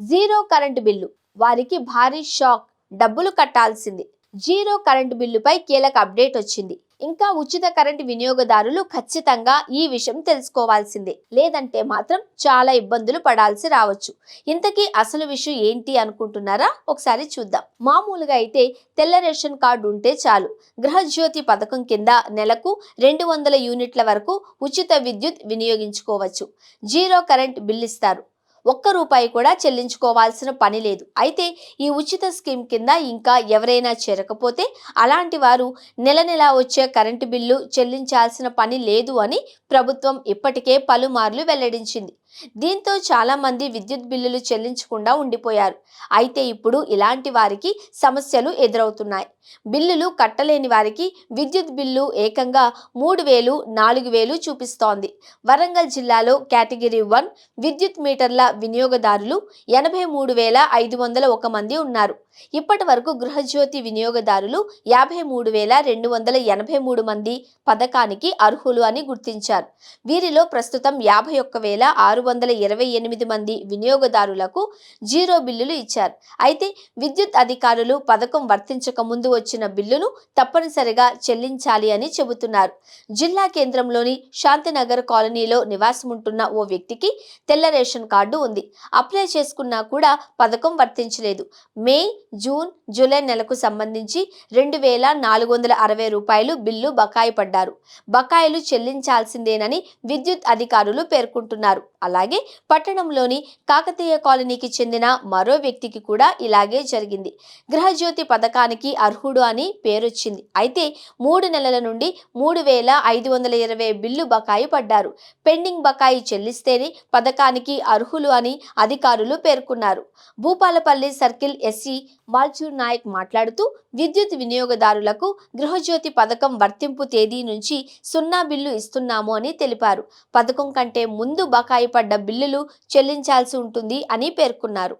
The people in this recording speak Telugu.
Zero current bill. వారికి భారీ షాక్. డబ్బులు కట్టాల్సింది. జీరో కరెంటు బిల్లుపై కీలక అప్డేట్ వచ్చింది. ఇంకా ఉచిత కరెంటు వినియోగదారులు ఖచ్చితంగా ఈ విషయం తెలుసుకోవాల్సిందే. లేదంటే మాత్రం చాలా ఇబ్బందులు పడాల్సి రావచ్చు. ఇంతకీ అసలు విషయం ఏంటి అనుకుంటున్నారా? ఒకసారి చూద్దాం. మామూలుగా అయితే తెల్ల రేషన్ కార్డు ఉంటే చాలు. గృహజ్యోతి పథకం కింద నెలకు రెండు వందల యూనిట్ల వరకు ఉచిత విద్యుత్ వినియోగించుకోవచ్చు. జీరో కరెంట్ బిల్ ఇస్తారు ఒక్క రూపాయి కూడా చెల్లించుకోవాల్సిన పని లేదు. అయితే ఈ ఉచిత స్కీమ్ కింద ఇంకా ఎవరైనా చేరకపోతే అలాంటి వారు నెల నెలా వచ్చే కరెంటు బిల్లు చెల్లించాల్సిన పని లేదు అని ప్రభుత్వం ఇప్పటికే పలుమార్లు వెల్లడించింది. దీంతో చాలా మంది విద్యుత్ బిల్లులు చెల్లించకుండా ఉండిపోయారు. అయితే ఇప్పుడు ఇలాంటి వారికి సమస్యలు ఎదురవుతున్నాయి. బిల్లులు కట్టలేని వారికి విద్యుత్ బిల్లు ఏకంగా మూడు వేలు నాలుగు వేలు చూపిస్తోంది. వరంగల్ జిల్లాలో కేటగిరీ వన్ విద్యుత్ మీటర్ల వినియోగదారులు ఎనభై మూడు వేల ఐదు వందల ఒక మంది ఉన్నారు. ఇప్పటి వరకు గృహజ్యోతి వినియోగదారులు యాభై మూడు వేల రెండు వందల ఎనభై మూడు మంది పథకానికి అర్హులు అని గుర్తించారు. వీరిలో ప్రస్తుతం యాభై ఒక్క వేల ఆరు ఆరు వందల ఇరవై ఎనిమిది మంది వినియోగదారులకు జీరో బిల్లులు ఇచ్చారు. అయితే విద్యుత్ అధికారులు పథకం వర్తించక ముందు వచ్చిన బిల్లును తప్పనిసరిగా చెల్లించాలి అని చెబుతున్నారు. జిల్లా కేంద్రంలోని శాంతినగర్ కాలనీలో నివాసముంటున్న ఓ వ్యక్తికి తెల్ల రేషన్ కార్డు ఉంది. అప్లై చేసుకున్నా కూడా పథకం వర్తించలేదు. మే జూన్ జూలై నెలకు సంబంధించి రెండు వేల నాలుగు వందల అరవై రూపాయలు బిల్లు బకాయి పడ్డారు. బకాయిలు చెల్లించాల్సిందేనని విద్యుత్ అధికారులు పేర్కొంటున్నారు. అలాగే పట్టణంలోని కాకతీయ కాలనీకి చెందిన మరో వ్యక్తికి కూడా ఇలాగే జరిగింది. గృహజ్యోతి పథకానికి అర్హుడు అని పేరొచ్చింది. అయితే మూడు నెలల నుండి మూడు వేల ఐదు వందల ఇరవై బిల్లు బకాయి పడ్డారు. పెండింగ్ బకాయి చెల్లిస్తేనే పథకానికి అర్హులు అని అధికారులు పేర్కొన్నారు. Bhupalpalli circle S E Malchur Nayak మాట్లాడుతూ విద్యుత్ వినియోగదారులకు గృహజ్యోతి పథకం వర్తింపు తేదీ నుంచి సున్నా బిల్లు ఇస్తున్నాము అని తెలిపారు. పథకం కంటే ముందు బకాయి పడ్డ బిల్లులు చెల్లించాల్సి ఉంటుంది అని పేర్కొన్నారు.